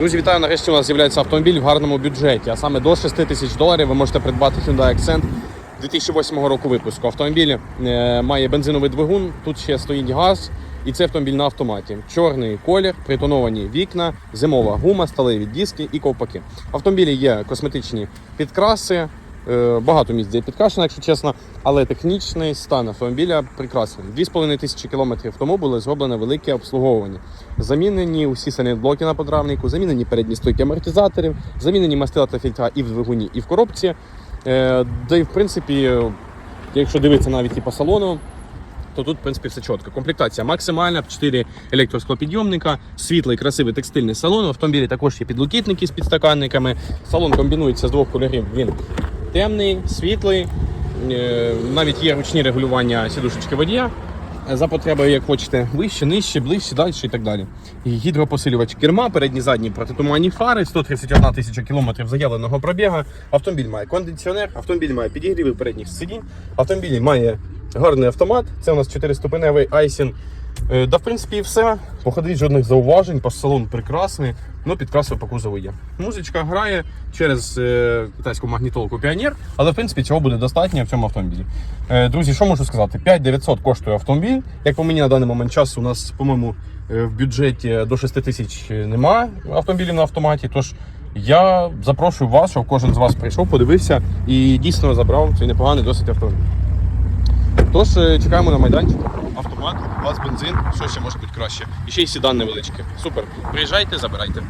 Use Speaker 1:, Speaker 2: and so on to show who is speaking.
Speaker 1: Друзі, вітаю! Нарешті у нас з'являється автомобіль в гарному бюджеті, а саме до 6 тисяч доларів ви можете придбати Hyundai Accent 2008 року випуску. Автомобіль е, має бензиновий двигун, тут ще стоїть газ, і це автомобіль на автоматі. Чорний колір, притоновані вікна, зимова гума, сталеві диски і ковпаки. В автомобілі є косметичні підкраси. Е, Багато місць де підкрашено, якщо чесно, але технічний стан автомобіля прекрасний. 2,5 тисячі кілометрів тому було зроблене велике обслуговування. Замінені усі сайлентблоки на подрамнику, замінені передні стойки амортизаторів, замінені мастила та фільтра і в двигуні, і в коробці. Е, і, в принципі, якщо дивитися навіть і по салону, то тут, в принципі, все чітко. Комплектація максимальна, 4 електросклопідйомника, світлий, красивий текстильний салон. В автомобілі також є підлокітники з підстаканниками. Салон комбінується з двох кольорів. Він темний, світлий. Е, Навіть є ручні регулювання сідушечки водія. За потребою, як хочете, вище, нижче, ближче, далі і так далі. Гідропосилювач керма, передні задні протитуманні фари, 131 тисяча кілометрів заявленого пробігу. Автомобіль має кондиціонер, автомобіль має підігріви передніх сидінь, автомобіль має гарний автомат. Це у нас 4-ступеневий Айсін. Е, Да, в принципі, і все. Походить жодних зауважень, по салон прекрасний, ну підкраси по кузову є. Музичка грає через е, китайську магнітолку Піонер, але в принципі цього буде достатньо в цьому автомобілі. Е, друзі, що можу сказати? 5900 коштує автомобіль. Як по мені на даний момент часу, у нас, по-моєму, е, в бюджеті до 6 тисяч немає автомобілів на автоматі. Тож я запрошую вас, щоб кожен з вас прийшов, подивився і дійсно забрав цей непоганий досить автомобіль. Тож е, чекаємо на майданчик. Автомат, газ, бензин, що ще може бути краще. І ще й сідан невеличкий. Супер. Приїжджайте, забирайте.